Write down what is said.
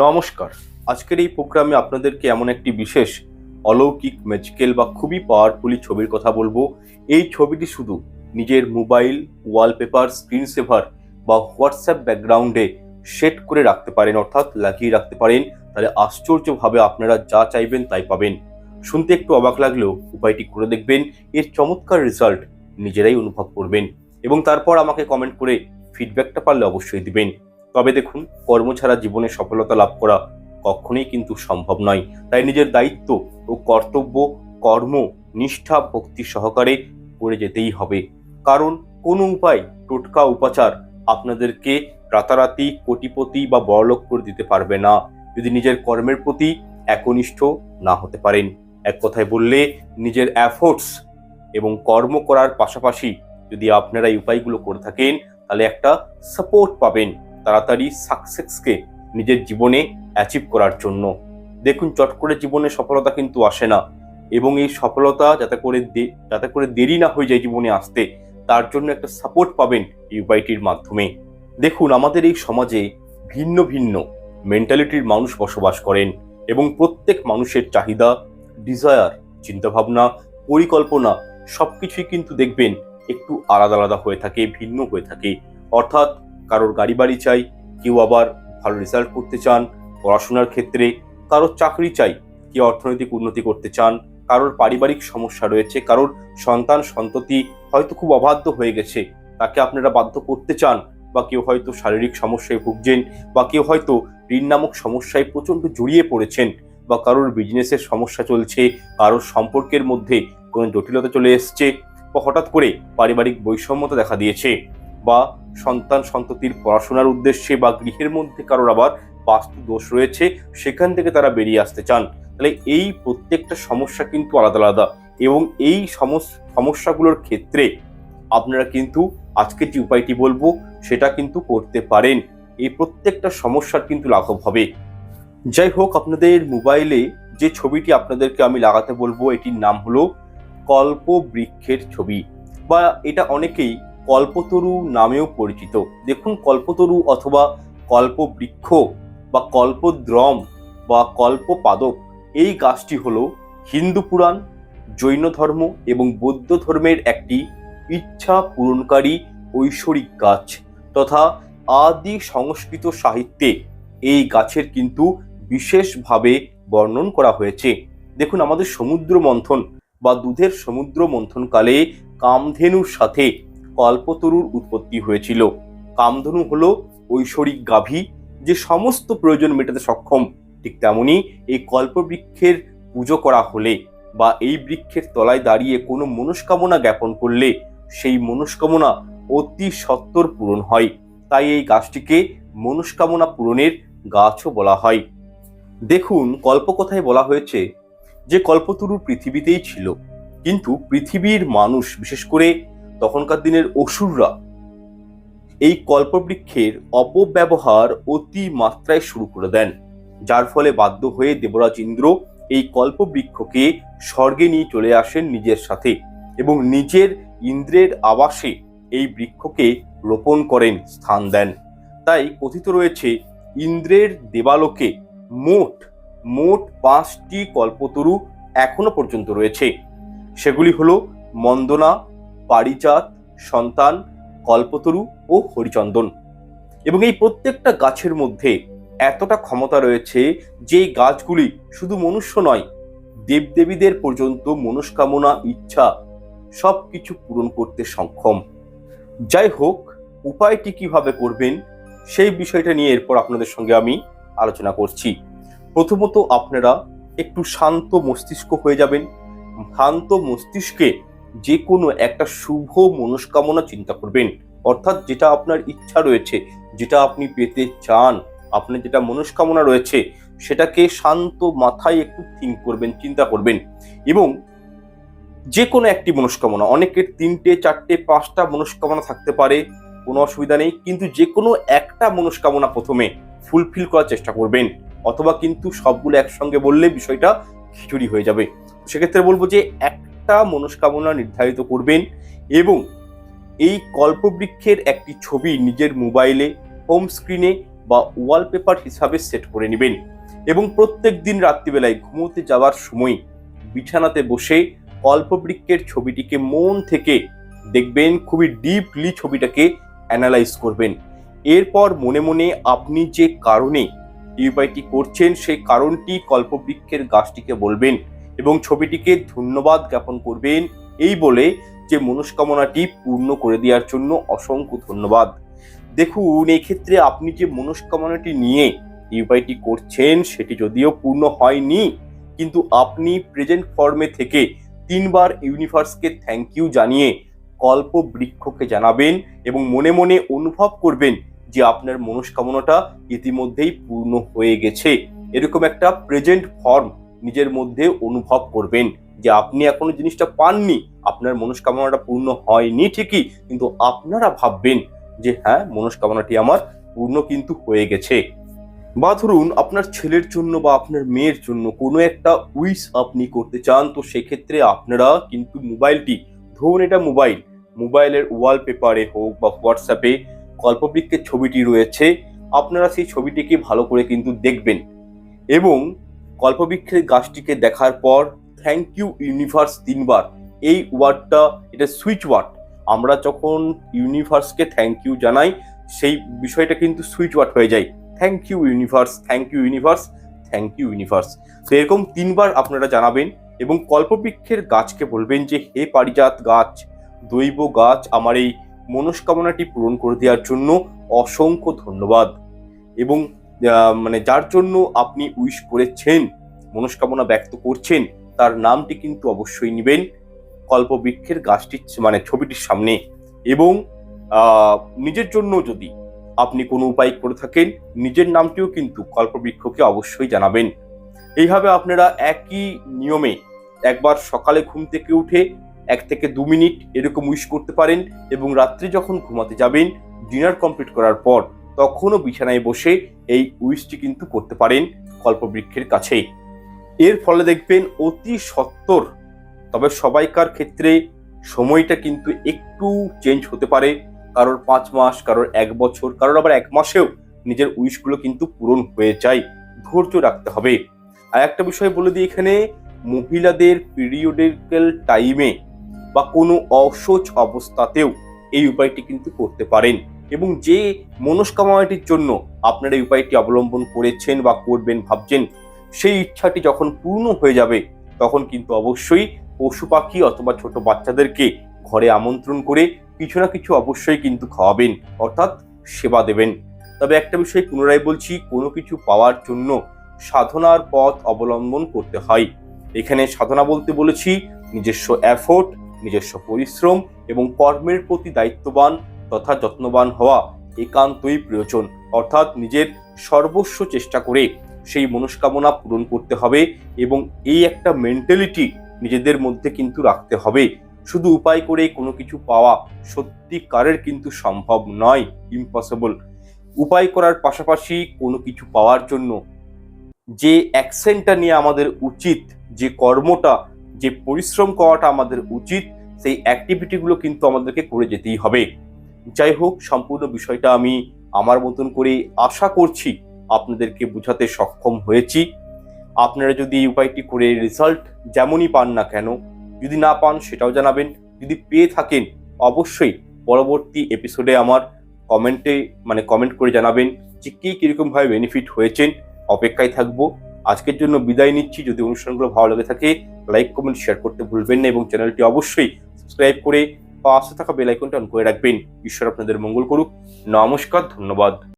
নমস্কার। আজকের এই প্রোগ্রামে আপনাদেরকে এমন একটি বিশেষ অলৌকিক ম্যাজিক্যাল বা খুবই পাওয়ারফুলি ছবির কথা বলব। এই ছবিটি শুধু নিজের মোবাইল ওয়ালপেপার স্ক্রিন সেভার বা হোয়াটসঅ্যাপ ব্যাকগ্রাউন্ডে সেট করে রাখতে পারেন, অর্থাৎ লাগিয়ে রাখতে পারেন। তাহলে আশ্চর্যভাবে আপনারা যা চাইবেন তাই পাবেন। শুনতে একটু অবাক লাগলেও উপায়টি করে দেখবেন, এর চমৎকার রেজাল্ট নিজেরাই অনুভব করবেন। এবং তারপর আমাকে কমেন্ট করে ফিডব্যাকটা পারলে অবশ্যই দিবেন। তবে দেখুন, কর্ম ছাড়া জীবনে সফলতা লাভ করা কখনোই কিন্তু সম্ভব নয়। তাই নিজের দায়িত্ব ও কর্তব্য, কর্ম, নিষ্ঠা, ভক্তি সহকারে করে যেতেই হবে। কারণ কোনো উপায় টোটকা উপাচার আপনাদেরকে রাতারাতি কোটিপতি বা বড়লোক করে দিতে পারবে না। যদি নিজের কর্মের প্রতি একনিষ্ঠ না হতে পারেন। এক কথায় বললে, নিজের অ্যাফোর্টস এবং কর্ম করার পাশাপাশি যদি আপনারা এই উপায়গুলো করে থাকেন, তাহলে একটা সাপোর্ট পাবেন। তাড়াতাড়ি সাকসেসকে নিজের জীবনে অ্যাচিভ করার জন্য। দেখুন, চট করে জীবনে সফলতা কিন্তু আসে না। এবং এই সফলতা যাতে করে যাতে করে দেরি না হয়ে যায় জীবনে আসতে, তার জন্য একটা সাপোর্ট পাবেন এই উপায়টির মাধ্যমে। দেখুন, আমাদের এই সমাজে ভিন্ন ভিন্ন মেন্টালিটির মানুষ বসবাস করেন এবং প্রত্যেক মানুষের চাহিদা ডিজায়ার চিন্তাভাবনা, পরিকল্পনা সব কিছুই কিন্তু দেখবেন একটু আলাদা আলাদা হয়ে থাকে, ভিন্ন হয়ে থাকে। অর্থাৎ কারোর গাড়ি বাড়ি চাই, কেউ আবার ভালো রেজাল্ট করতে চান, পড়াশোনার ক্ষেত্রে কারোর চাকরি চাই, কেউ অর্থনৈতিক উন্নতি করতে চান, কারোর পারিবারিক সমস্যা রয়েছে, কারোর সন্তান সন্ততি হয়তো খুব অবাধ্য হয়ে গেছে, তাকে আপনারা বাধ্য করতে চান বা কেউ হয়তো শারীরিক সমস্যায় ভুগছেন বা কেউ হয়তো ঋণ নামক সমস্যায় প্রচণ্ড জড়িয়ে পড়েছেন বা কারোর বিজনেসের সমস্যা চলছে, কারোর সম্পর্কের মধ্যে কোনো জটিলতা চলে এসছে বা হঠাৎ করে পারিবারিক বৈষম্যতা দেখা দিয়েছে। বা সন্তান সন্ততির পড়াশোনার উদ্দেশ্যে বা গৃহের মধ্যে কারোর আবার বাস্তু দোষ রয়েছে, সেখান থেকে তারা বেরিয়ে আসতে চান। তাহলে এই প্রত্যেকটা সমস্যা কিন্তু আলাদা আলাদা এবং এই সমস- সমস্যাগুলোর ক্ষেত্রে আপনারা কিন্তু আজকে যে উপায়টি বলব, সেটা কিন্তু করতে পারেন। এই প্রত্যেকটা সমস্যার কিন্তু লাঘব হবে। যাই হোক, আপনাদের মোবাইলে যে ছবিটি আপনাদেরকে আমি লাগাতে বলব, এটির নাম হলো কল্প বৃক্ষের ছবি। বা এটা অনেকেই কল্পতরু নামেও পরিচিত। দেখুন, কল্পতরু অথবা কল্পবৃক্ষ বা কল্পদ্রম বা কল্পপাদক এই গাছটি হল হিন্দু পুরাণ, জৈন ধর্ম এবং বৌদ্ধ ধর্মের একটি ইচ্ছা পূরণকারী ঐশ্বরিক গাছ তথা আদি সংস্কৃত সাহিত্যে এই গাছের কিন্তু বিশেষভাবে বর্ণন করা হয়েছে। দেখুন, আমাদের সমুদ্র মন্থন বা দুধের সমুদ্র মন্থনকালে কামধেনুর সাথে কল্পতরুর উৎপত্তি হয়েছিল। কামধনু হলো ঐশ্বরিক গাভী, যে সমস্ত প্রয়োজন মেটাতে সক্ষম। ঠিক তেমনি এই কল্পবৃক্ষের পুজো করা হলে বা এই বৃক্ষের তলায় দাঁড়িয়ে কোনো মনস্কামনা জ্ঞাপন করলে সেই মনস্কামনা অতি সত্বর পূরণ হয়। তাই এই গাছটিকে মনস্কামনা পূরণের গাছও বলা হয়। দেখুন, কল্পকথায় বলা হয়েছে যে কল্পতরু পৃথিবীতেই ছিল। কিন্তু পৃথিবীর মানুষ, বিশেষ করে তখনকার দিনের অসুররা এই কল্পবৃক্ষের অপব্যবহার অতি মাত্রায় শুরু করে দেন, যার ফলে বাধ্য হয়ে দেবরাজ ইন্দ্র এই কল্পবৃক্ষকে স্বর্গে নিয়ে চলে আসেন নিজের সাথে এবং নিজের ইন্দ্রের আবাসে এই বৃক্ষকে রোপণ করেন, স্থান দেন। তাই কথিত রয়েছে, ইন্দ্রের দেবালোকে মোট মোট পাঁচটি কল্পতরু এখনও পর্যন্ত রয়েছে। সেগুলি হলো মন্দনা পারিজাত সন্তান, কল্পতরু ও হরিচন্দন। এবং এই প্রত্যেকটা গাছের মধ্যে এতটা ক্ষমতা রয়েছে যে গাছগুলি শুধু মনুষ্য নয়, দেবদেবীদের পর্যন্ত মনস্কামনা, ইচ্ছা সব কিছু পূরণ করতে সক্ষম। যাই হোক, উপায়টি কীভাবে করবেন সেই বিষয়টা নিয়ে এরপর আপনাদের সঙ্গে আমি আলোচনা করছি। প্রথমত আপনারা একটু শান্ত মস্তিষ্ক হয়ে যাবেন। শান্ত মস্তিষ্কে যে কোনো একটা শুভ মনস্কামনা চিন্তা করবেন। অর্থাৎ যেটা আপনার ইচ্ছা রয়েছে, যেটা আপনি পেতে চান, আপনার যেটা মনস্কামনা রয়েছে, সেটাকে শান্ত মাথায় একটু থিঙ্ক করবেন, চিন্তা করবেন। এবং যে কোনো একটি মনস্কামনা, অনেকের তিনটে, চারটে, পাঁচটা মনস্কামনা থাকতে পারে, কোনো অসুবিধা নেই। কিন্তু যে কোনো একটা মনস্কামনা প্রথমে ফুলফিল করার চেষ্টা করবেন, অথবা কিন্তু সবগুলো একসঙ্গে বললে বিষয়টা খিচুড়ি হয়ে যাবে। সেক্ষেত্রে বলব যে একটা মনস্কামনা নির্ধারিত করবেন এবং এই কল্পবৃক্ষের একটি ছবি নিজের মোবাইলে, হোম স্ক্রিনে বা ওয়ালপেপার হিসাবে সেট করে নেবেন এবং প্রত্যেক দিন রাত্রিবেলায় ঘুমোতে যাওয়ার সময় বিছানাতে বসে কল্পবৃক্ষের ছবিটিকে মন থেকে দেখবেন, খুবই ডিপলি ছবিটাকে অ্যানালাইজ করবেন। এরপর মনে মনে আপনি যে কারণে এই উপায়টি করছেন, সেই কারণটি কল্পবৃক্ষের গাছটিকে বলবেন। এবং ছবিটিকে ধন্যবাদ জ্ঞাপন করবেন এই বলে যে মনস্কামনাটি পূর্ণ করে দেওয়ার জন্য অসংখ্য ধন্যবাদ। দেখুন এই ক্ষেত্রে আপনি যে মনস্কামনাটি নিয়ে এই উপায়টি করছেন, সেটি যদিও পূর্ণ হয়নি, কিন্তু আপনি প্রেজেন্ট ফর্মে থেকে তিনবার ইউনিভার্সকে থ্যাংক ইউ জানিয়ে কল্প বৃক্ষকে জানাবেন এবং মনে মনে অনুভব করবেন যে আপনার মনস্কামনাটা ইতিমধ্যেই পূর্ণ হয়ে গেছে। এরকম একটা প্রেজেন্ট ফর্ম নিজের মধ্যে অনুভব করবেন যে আপনি এখনও জিনিসটা পাননি, আপনার মনস্কামনাটা পূর্ণ হয়নি ঠিকই, কিন্তু আপনারা ভাববেন যে হ্যাঁ মনস্কামনাটি আমার পূর্ণ কিন্তু হয়ে গেছে। বা ধরুন আপনার ছেলের জন্য বা আপনার মেয়ের জন্য কোনো একটা উইস আপনি করতে চান, তো সেক্ষেত্রে আপনারা কিন্তু মোবাইলটি, ধরুন এটা মোবাইল, মোবাইলের ওয়ালপেপারে হোক বা হোয়াটসঅ্যাপে কল্পবৃক্ষের ছবিটি রয়েছে, আপনারা সেই ছবিটিকে ভালো করে কিন্তু দেখবেন। এবং কল্পবৃক্ষের গাছটিকে দেখার পর থ্যাংক ইউ ইউনিভার্স তিনবার। এই ওয়ার্ডটা, এটা সুইচ ওয়ার্ড। আমরা যখন ইউনিভার্সকে থ্যাংক ইউ জানাই, সেই বিষয়টা কিন্তু সুইচ ওয়ার্ড হয়ে যায়। Thank you universe thank you universe thank you universe তো এরকম তিনবার আপনারা জানাবেন এবং কল্পবৃক্ষের গাছকে বলবেন যে, হে পারিজাত গাছ, দৈব গাছ আমার এই মনস্কামনাটি পূরণ করে দেওয়ার জন্য অসংখ্য ধন্যবাদ। এবং মানে যার জন্য আপনি উইশ করেছেন, মনস্কামনা ব্যক্ত করছেন, তার নামটি কিন্তু অবশ্যই নেবেন কল্পবৃক্ষের গাছটির মানে ছবিটির সামনে। এবং নিজের জন্য যদি আপনি কোনো উপায় করে থাকেন, নিজের নামটিও কিন্তু কল্পবৃক্ষকে অবশ্যই জানাবেন। এইভাবে আপনারা একই নিয়মে একবার সকালে ঘুম থেকে উঠে এক থেকে দু মিনিট এরকম উইশ করতে পারেন এবং রাত্রে যখন ঘুমাতে যাবেন ডিনার কমপ্লিট করার পর তখনও বিছানায় বসে এই উইশটি কিন্তু করতে পারেন কল্পবৃক্ষের কাছেই। এর ফলে দেখবেন অতি সত্বর তবে সবাইকার ক্ষেত্রে সময়টা কিন্তু একটু চেঞ্জ হতে পারে। কারোর পাঁচ মাস, কারোর এক বছর, কারোর আবার এক মাসেও নিজের উইশগুলো কিন্তু পূরণ হয়ে যায়। ধৈর্য রাখতে হবে। আর একটা বিষয় বলে দিই এখানে, মহিলাদের পিরিয়ডিক্যাল টাইমে বা কোনো অসহজ অবস্থাতেও এই উপায়টি কিন্তু করতে পারেন। এবং যে মনস্কামনাটির জন্য আপনারা এই উপায়টি অবলম্বন করেছেন বা করবেন, ভাবছেন, সেই ইচ্ছাটি যখন পূর্ণ হয়ে যাবে, তখন কিন্তু অবশ্যই পশু পাখি অথবা ছোট বাচ্চাদেরকে ঘরে আমন্ত্রণ করে কিছু না কিছু অবশ্যই কিন্তু খাওয়াবেন, অর্থাৎ সেবা দেবেন। তবে একটা বিষয় পুনরায় বলছি, কোনো কিছু পাওয়ার জন্য সাধনার পথ অবলম্বন করতে হয়। এখানে সাধনা বলতে বলেছি, নিজস্ব এফোর্ট নিজস্ব পরিশ্রম এবং কর্মের প্রতি দায়িত্ববান তথা যত্নবান হওয়া একান্তই প্রয়োজন। অর্থাৎ নিজের সর্বস্ব চেষ্টা করে সেই মনস্কামনা পূরণ করতে হবে এবং এই একটা মেন্টালিটি নিজেদের মধ্যে কিন্তু রাখতে হবে। শুধু উপায় করে কোনো কিছু পাওয়া সত্যিকারের কিন্তু সম্ভব নয় ইম্পসিবল উপায় করার পাশাপাশি কোনো কিছু পাওয়ার জন্য যে অ্যাকশনটা নিয়ে আমাদের উচিত, যে কর্মটা, যে পরিশ্রম করাটা আমাদের উচিত, সেই অ্যাক্টিভিটিগুলো কিন্তু আমাদেরকে করে যেতেই হবে। যাই হোক, সম্পূর্ণ বিষয়টা আমি আমার মতন করে আশা করছি আপনাদেরকে বোঝাতে সক্ষম হয়েছি। আপনারা যদি এই উপায়টি করে রেজাল্ট যেমনই পান না কেন, যদি না পান সেটাও জানাবেন। যদি পেয়ে থাকেন, অবশ্যই পরবর্তী এপিসোডে আমার কমেন্টে মানে কমেন্ট করে জানাবেন যে কে কীরকমভাবে বেনিফিট হয়েছেন। অপেক্ষায় থাকব। আজকের জন্য বিদায় নিচ্ছি। যদি অনুষ্ঠানগুলো ভালো লেগে থাকে লাইক কমেন্ট শেয়ার করতে ভুলবেন না এবং চ্যানেলটি অবশ্যই সাবস্ক্রাইব করে পাশে থাকা বেল আইকনটা অন করে রাখবেন। ঈশ্বর আপনাদের মঙ্গল করুক। নমস্কার ধন্যবাদ।